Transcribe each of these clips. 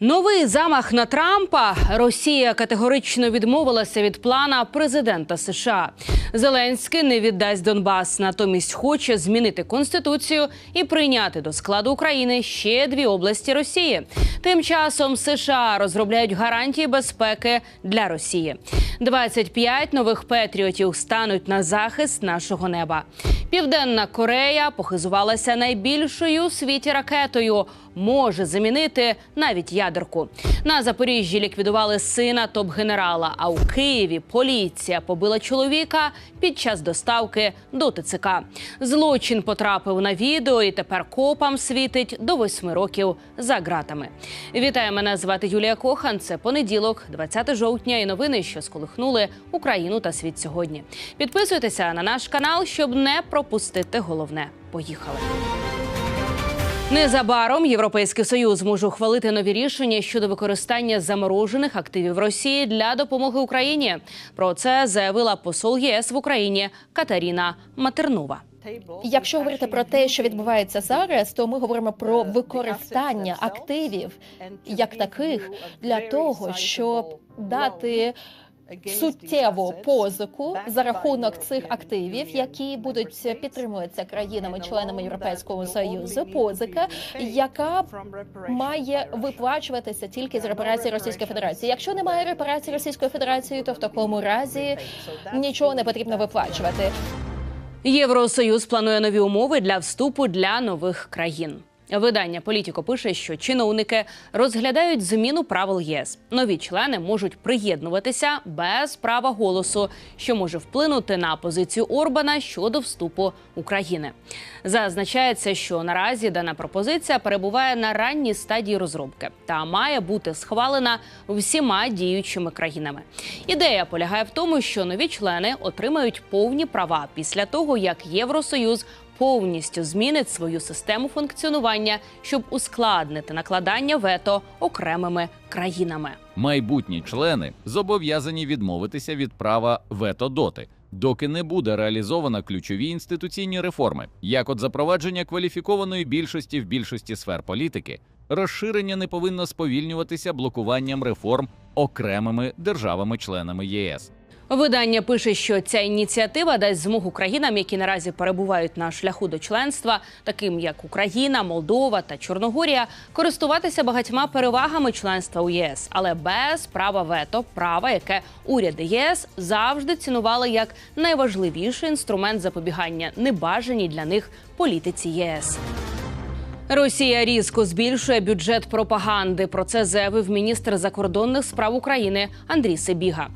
Новий замах на Трампа. Росія категорично відмовилася від плана президента США. Зеленський не віддасть Донбас, натомість хоче змінити конституцію і прийняти до складу України ще дві області Росії. Тим часом США розробляють гарантії безпеки для Росії. 25 нових патріотів стануть на захист нашого неба. Південна Корея похизувалася найбільшою у світі ракетою. Може замінити навіть ядерку. На Запоріжжі ліквідували сина топ-генерала. А у Києві поліція побила чоловіка під час доставки до ТЦК. Злочин потрапив на відео, і тепер копам світить до восьми років за ґратами. Вітаю, мене звати Юлія Кохан. Це понеділок, 20 жовтня, і новини, що сколихнули Україну та світ сьогодні. Підписуйтеся на наш канал, щоб не пропустити головне. Поїхали. Незабаром Європейський союз може ухвалити нові рішення щодо використання заморожених активів Росії для допомоги Україні. Про це заявила посол ЄС в Україні Катеріна Матернова. Якщо говорити про те, що відбувається зараз, то ми говоримо про використання активів як таких для того, щоб дати суттєву позику за рахунок цих активів, які будуть підтримуватися країнами-членами Європейського союзу. Позика, яка має виплачуватися тільки з репарації Російської Федерації. Якщо немає репарації Російської Федерації, то в такому разі нічого не потрібно виплачувати. Євросоюз планує нові умови для вступу для нових країн. Видання Політіко пише, що чиновники розглядають зміну правил ЄС. Нові члени можуть приєднуватися без права голосу, що може вплинути на позицію Орбана щодо вступу України. Зазначається, що наразі дана пропозиція перебуває на ранній стадії розробки та має бути схвалена всіма діючими країнами. Ідея полягає в тому, що нові члени отримають повні права після того, як Євросоюз повністю змінить свою систему функціонування, щоб ускладнити накладання вето окремими країнами. Майбутні члени зобов'язані відмовитися від права вето доти, доки не буде реалізовано ключові інституційні реформи, як от запровадження кваліфікованої більшості в більшості сфер політики. Розширення не повинно сповільнюватися блокуванням реформ окремими державами-членами ЄС. Видання пише, що ця ініціатива дасть змогу країнам, які наразі перебувають на шляху до членства, таким як Україна, Молдова та Чорногорія, користуватися багатьма перевагами членства у ЄС, але без права вето, права, яке уряди ЄС завжди цінували як найважливіший інструмент запобігання небажаній для них політиці ЄС. Росія різко збільшує бюджет пропаганди. Про це заявив міністр закордонних справ України Андрій Сибіга.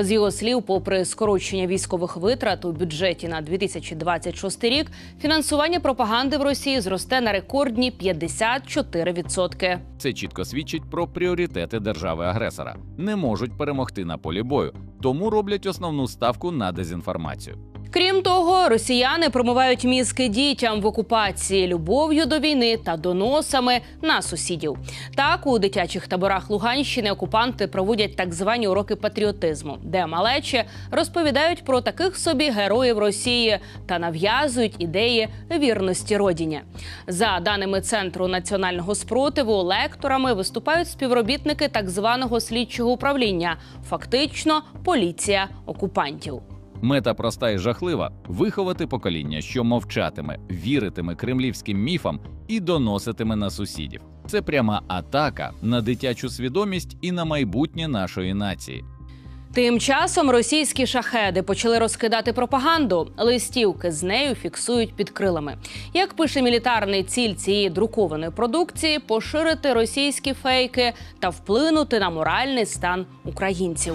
З його слів, попри скорочення військових витрат у бюджеті на 2026 рік, фінансування пропаганди в Росії зросте на рекордні 54%. Це чітко свідчить про пріоритети держави-агресора. Не можуть перемогти на полі бою, тому роблять основну ставку на дезінформацію. Крім того, росіяни промивають мізки дітям в окупації любов'ю до війни та доносами на сусідів. Так у дитячих таборах Луганщини окупанти проводять так звані уроки патріотизму, де малечі розповідають про таких собі героїв Росії та нав'язують ідеї вірності родині. За даними центру національного спротиву, лекторами виступають співробітники так званого слідчого управління, фактично поліція окупантів. Мета проста і жахлива виховати покоління, що мовчатиме, віритиме кремлівським міфам і доноситиме на сусідів. Це пряма атака на дитячу свідомість і на майбутнє нашої нації. Тим часом російські шахеди почали розкидати пропаганду. Листівки з нею фіксують під крилами. Як пише мілітарний ціль цієї друкованої продукції, поширити російські фейки та вплинути на моральний стан українців.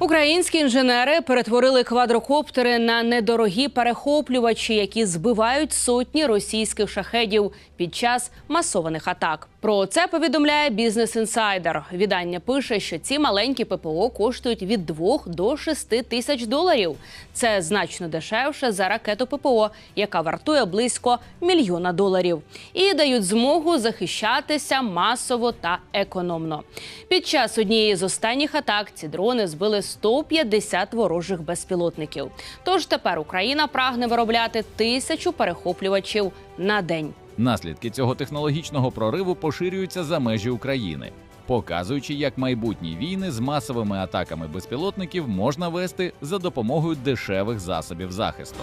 Українські інженери перетворили квадрокоптери на недорогі перехоплювачі, які збивають сотні російських шахедів під час масованих атак. Про це повідомляє Бізнес Інсайдер. Відання пише, що ці маленькі ППО коштують від 2 до 6 тисяч доларів. Це значно дешевше за ракету ППО, яка вартує близько мільйона доларів, і дають змогу захищатися масово та економно. Під час однієї з останніх атак ці дрони збили 150 ворожих безпілотників. Тож тепер Україна прагне виробляти тисячу перехоплювачів на день. Наслідки цього технологічного прориву поширюються за межі України, показуючи, як майбутні війни з масовими атаками безпілотників можна вести за допомогою дешевих засобів захисту.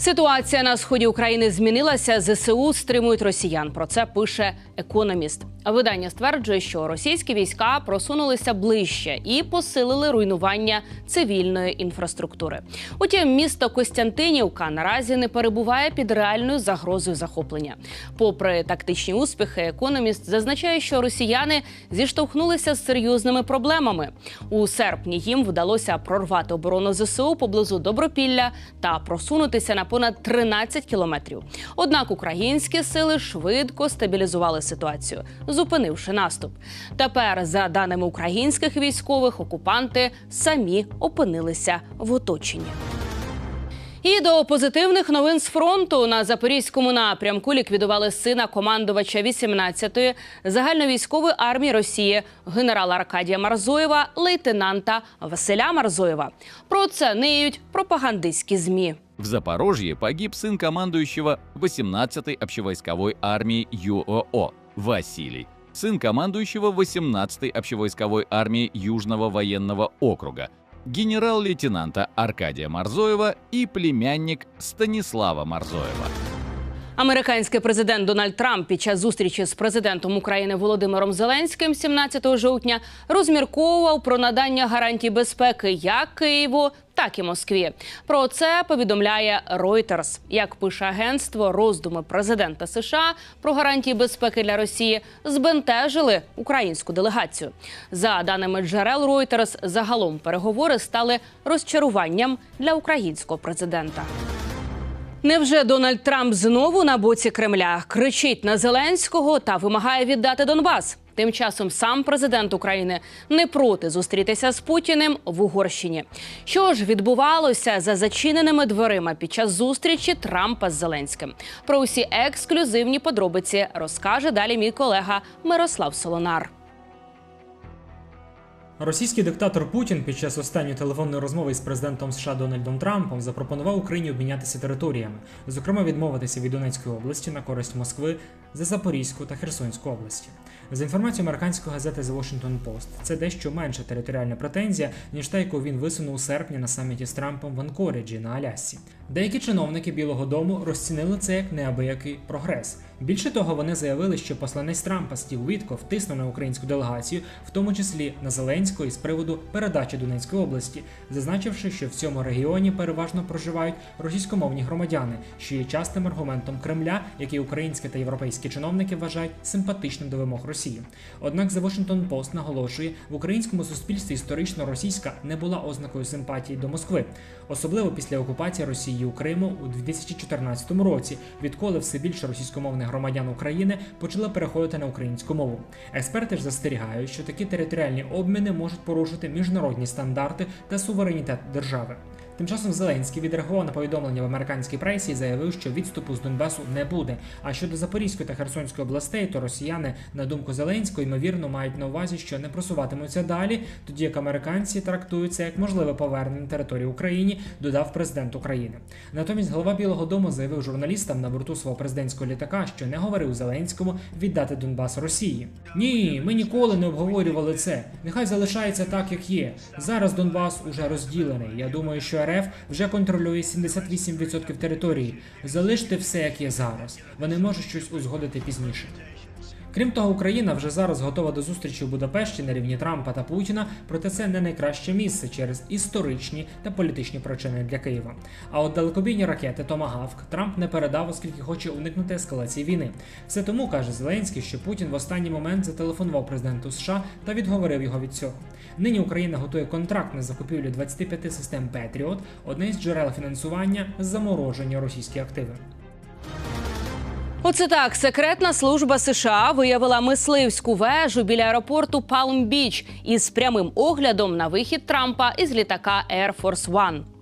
Ситуація на сході України змінилася. ЗСУ стримують росіян. Про це пише економіст. Видання стверджує, що російські війська просунулися ближче і посилили руйнування цивільної інфраструктури. Утім, місто Костянтинівка наразі не перебуває під реальною загрозою захоплення. Попри тактичні успіхи, економіст зазначає, що росіяни зіштовхнулися з серйозними проблемами. У серпні їм вдалося прорвати оборону ЗСУ поблизу Добропілля та просунутися на понад 13 кілометрів. Однак українські сили швидко стабілізували ситуацію, зупинивши наступ. Тепер, за даними українських військових, окупанти самі опинилися в оточенні. І до позитивних новин з фронту на запорізькому напрямку ліквідували сина командувача 18-ї загальновійськової армії Росії генерала Аркадія Марзоєва, лейтенанта Василя Марзоєва. Про це ниють пропагандистські змі. В Запорожье погиб сын командующего 18-й общевойсковой армии ЮОО Василий, сын командующего 18-й общевойсковой армии Южного военного округа, генерал-лейтенанта Аркадия Марзоева и племянник Станислава Марзоева. Американський президент Дональд Трамп під час зустрічі з президентом України Володимиром Зеленським 17 жовтня розмірковував про надання гарантій безпеки як Києву, так і Москві. Про це повідомляє Reuters. Як пише агентство, роздуми президента США про гарантії безпеки для Росії збентежили українську делегацію. За даними джерел Reuters, загалом переговори стали розчаруванням для українського президента. Невже Дональд Трамп знову на боці Кремля кричить на Зеленського та вимагає віддати Донбас? Тим часом сам президент України не проти зустрітися з Путіним в Угорщині. Що ж відбувалося за зачиненими дверима під час зустрічі Трампа з Зеленським? Про усі ексклюзивні подробиці розкаже далі мій колега Мирослав Солонар. Російський диктатор Путін під час останньої телефонної розмови з президентом США Дональдом Трампом запропонував Україні обмінятися територіями, зокрема відмовитися від Донецької області на користь Москви за Запорізьку та Херсонську області. За інформацією американської газети The Washington Post, це дещо менша територіальна претензія, ніж та, яку він висунув у серпні на саміті з Трампом в Анкоріджі на Алясці. Деякі чиновники Білого Дому розцінили це як неабиякий прогрес. Більше того, вони заявили, що посланець Трампа Стів Вітко втиснув на українську делегацію, в тому числі на Зеленського, із приводу передачі Донецької області, зазначивши, що в цьому регіоні переважно проживають російськомовні громадяни, що є частим аргументом Кремля, який українські та європейські чиновники вважають симпатичним до вимог Росії. Однак The Washington Post наголошує, в українському суспільстві історично російська не була ознакою симпатії до Москви, особливо після окупації Росією Криму у 2014 році, відколи все більше російськомовних громадян України почали переходити на українську мову. Експерти ж застерігають, що такі територіальні обміни можуть порушити міжнародні стандарти та суверенітет держави. Тим часом Зеленський відреагував на повідомлення в американській пресі і заявив, що відступу з Донбасу не буде. А щодо Запорізької та Херсонської областей, то росіяни, на думку Зеленського, ймовірно, мають на увазі, що не просуватимуться далі, тоді як американці трактують це як можливе повернення території Україні, додав президент України. Натомість голова Білого Дому заявив журналістам на борту свого президентського літака, що не говорив Зеленському віддати Донбас Росії. Ні, ми ніколи не обговорювали це. Нехай залишається так, як є. Зараз Донбас уже розділений. Я думаю, що РФ вже контролює 78% території. Залиште все, як є зараз. Вони можуть щось узгодити пізніше. Крім того, Україна вже зараз готова до зустрічі у Будапешті на рівні Трампа та Путіна, проте це не найкраще місце через історичні та політичні причини для Києва. А от далекобійні ракети Томагавк Трамп не передав, оскільки хоче уникнути ескалації війни. Все тому каже Зеленський, що Путін в останній момент зателефонував президенту США та відговорив його від цього. Нині Україна готує контракт на закупівлю 25 систем Петріот, одне з джерел фінансування замороження російські активи. Оце так. Секретна служба США виявила мисливську вежу біля аеропорту Палм-Біч із прямим оглядом на вихід Трампа із літака Air Force One.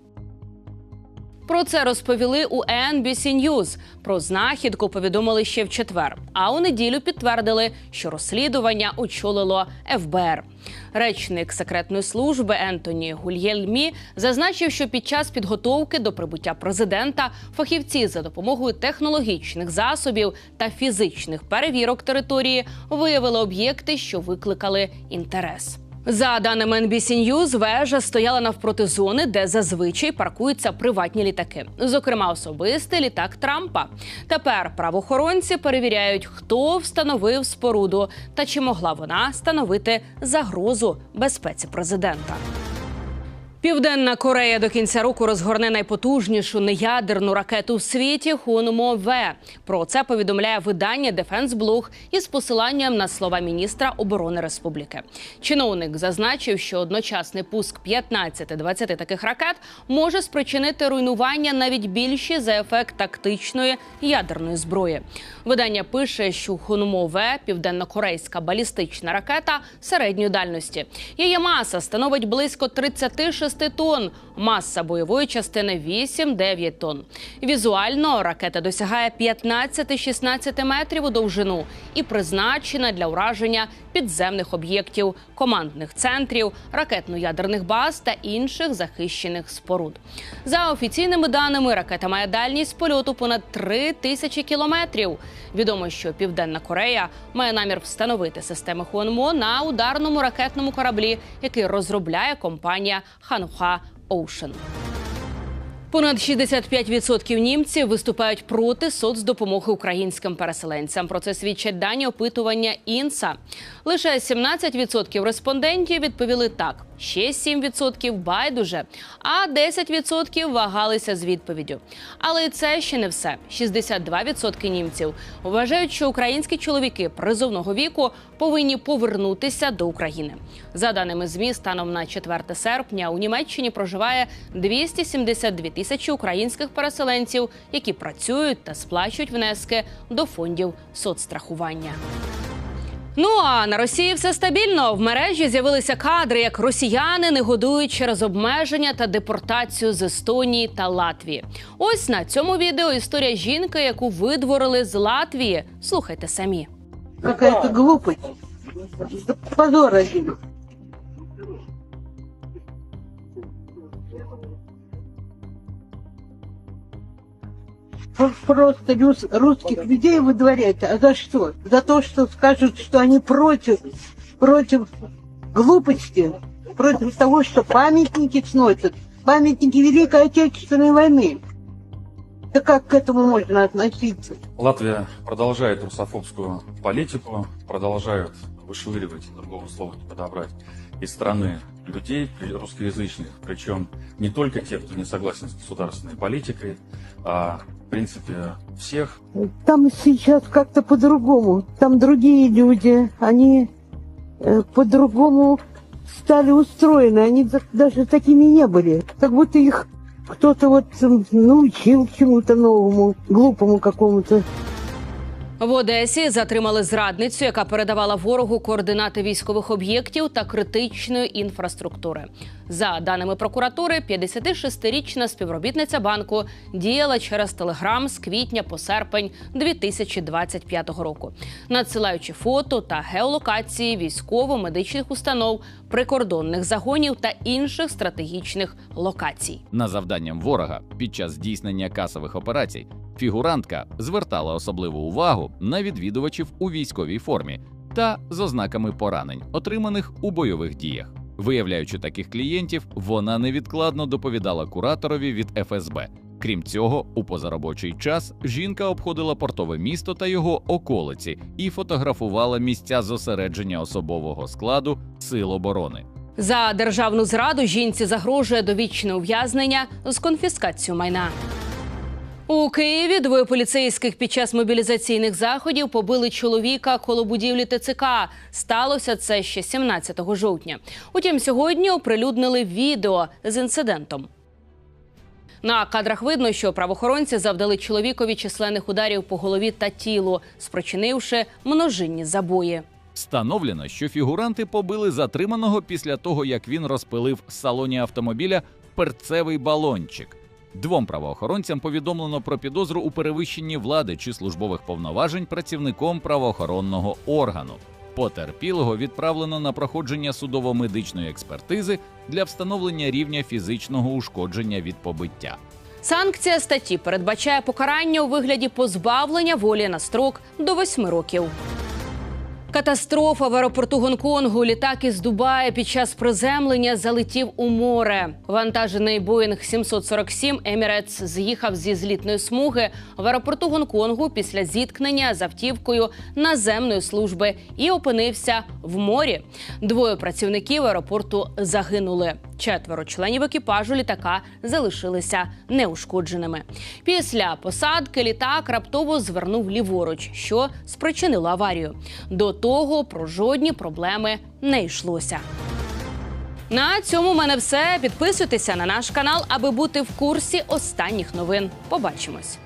Про це розповіли у NBC News. Про знахідку повідомили ще в четвер. А у неділю підтвердили, що розслідування очолило ФБР. Речник секретної служби Ентоні Гульєльмі зазначив, що під час підготовки до прибуття президента фахівці за допомогою технологічних засобів та фізичних перевірок території виявили об'єкти, що викликали інтерес. За даними NBC News, вежа стояла навпроти зони, де зазвичай паркуються приватні літаки, зокрема особистий літак Трампа. Тепер правоохоронці перевіряють, хто встановив споруду та чи могла вона становити загрозу безпеці президента. Південна Корея до кінця року розгорне найпотужнішу неядерну ракету в світі Хунмо-В. Про це повідомляє видання Defense Blog із посиланням на слова міністра оборони республіки. Чиновник зазначив, що одночасний пуск 15-20 таких ракет може спричинити руйнування навіть більші за ефект тактичної ядерної зброї. Видання пише, що Хунмо-В – південнокорейська балістична ракета середньої дальності. Її маса становить близько 36 тонн, маса бойової частини 8-9 тонн. Візуально ракета досягає 15-16 метрів у довжину і призначена для ураження підземних об'єктів, командних центрів, ракетно-ядерних баз та інших захищених споруд. За офіційними даними, ракета має дальність польоту понад 3 тисячі кілометрів. Відомо, що Південна Корея має намір встановити системи Хуанмо на ударному ракетному кораблі, який розробляє компанія Хануха Оушен. Понад 65% німців виступають проти соцдопомоги українським переселенцям. Про це свідчать дані опитування інса. Лише 17% респондентів відповіли так, ще 7% байдуже, а 10% вагалися з відповіддю. Але це ще не все. 62% німців вважають, що українські чоловіки призовного віку повинні повернутися до України. За даними ЗМІ, станом на 4 серпня у Німеччині проживає 272 тисячі українських переселенців, які працюють та сплачують внески до фондів соцстрахування. Ну а на Росії все стабільно. В мережі з'явилися кадри, як росіяни не годують через обмеження та депортацію з Естонії та Латвії. Ось на цьому відео історія жінки, яку видворили з Латвії. Слухайте самі. Какая-то глупость. Позор один. Просто рус- русских людей выдворять. А за что? За то, что скажут, что они против, против глупости, против того, что памятники сносят, памятники Великой Отечественной войны. Да как к этому можно относиться? Латвия продолжает русофобскую политику, продолжают вышвыривать, другого слова не подобрать, из страны людей русскоязычных, причем не только те, кто не согласен с государственной политикой, а в принципе всех. Там сейчас как-то по-другому. Там другие люди, они э, по-другому стали устроены. Они за- даже такими не были. Как будто их кто-то вот м, научил чему-то новому, глупому какому-то. В Одесі затримали зрадницю, яка передавала ворогу координати військових об'єктів та критичної інфраструктури. За даними прокуратури, 56-річна співробітниця банку діяла через телеграм з квітня по серпень 2025 року, надсилаючи фото та геолокації військово-медичних установ, прикордонних загонів та інших стратегічних локацій. На завданням ворога під час здійснення касових операцій фігурантка звертала особливу увагу на відвідувачів у військовій формі та з ознаками поранень, отриманих у бойових діях. Виявляючи таких клієнтів, вона невідкладно доповідала кураторові від ФСБ. Крім цього, у позаробочий час жінка обходила портове місто та його околиці і фотографувала місця зосередження особового складу сил оборони. За державну зраду жінці загрожує довічне ув'язнення з конфіскацією майна. У Києві двоє поліцейських під час мобілізаційних заходів побили чоловіка коло будівлі ТЦК. Сталося це ще 17 жовтня. Утім, сьогодні оприлюднили відео з інцидентом. На кадрах видно, що правоохоронці завдали чоловікові численних ударів по голові та тілу, спричинивши множинні забої. Встановлено, що фігуранти побили затриманого після того, як він розпилив в салоні автомобіля перцевий балончик. Двом правоохоронцям повідомлено про підозру у перевищенні влади чи службових повноважень працівником правоохоронного органу. Потерпілого відправлено на проходження судово-медичної експертизи для встановлення рівня фізичного ушкодження від побиття. Санкція статті передбачає покарання у вигляді позбавлення волі на строк до 8 років. Катастрофа в аеропорту Гонконгу. Літак із Дубая під час приземлення залетів у море. Вантажений Боїнг 747 Еміретс з'їхав зі злітної смуги в аеропорту Гонконгу після зіткнення з автівкою наземної служби і опинився в морі. Двоє працівників аеропорту загинули. Четверо членів екіпажу літака залишилися неушкодженими. Після посадки літак раптово звернув ліворуч, що спричинило аварію. До того про жодні проблеми не йшлося. На цьому в мене все. Підписуйтеся на наш канал, аби бути в курсі останніх новин. Побачимось.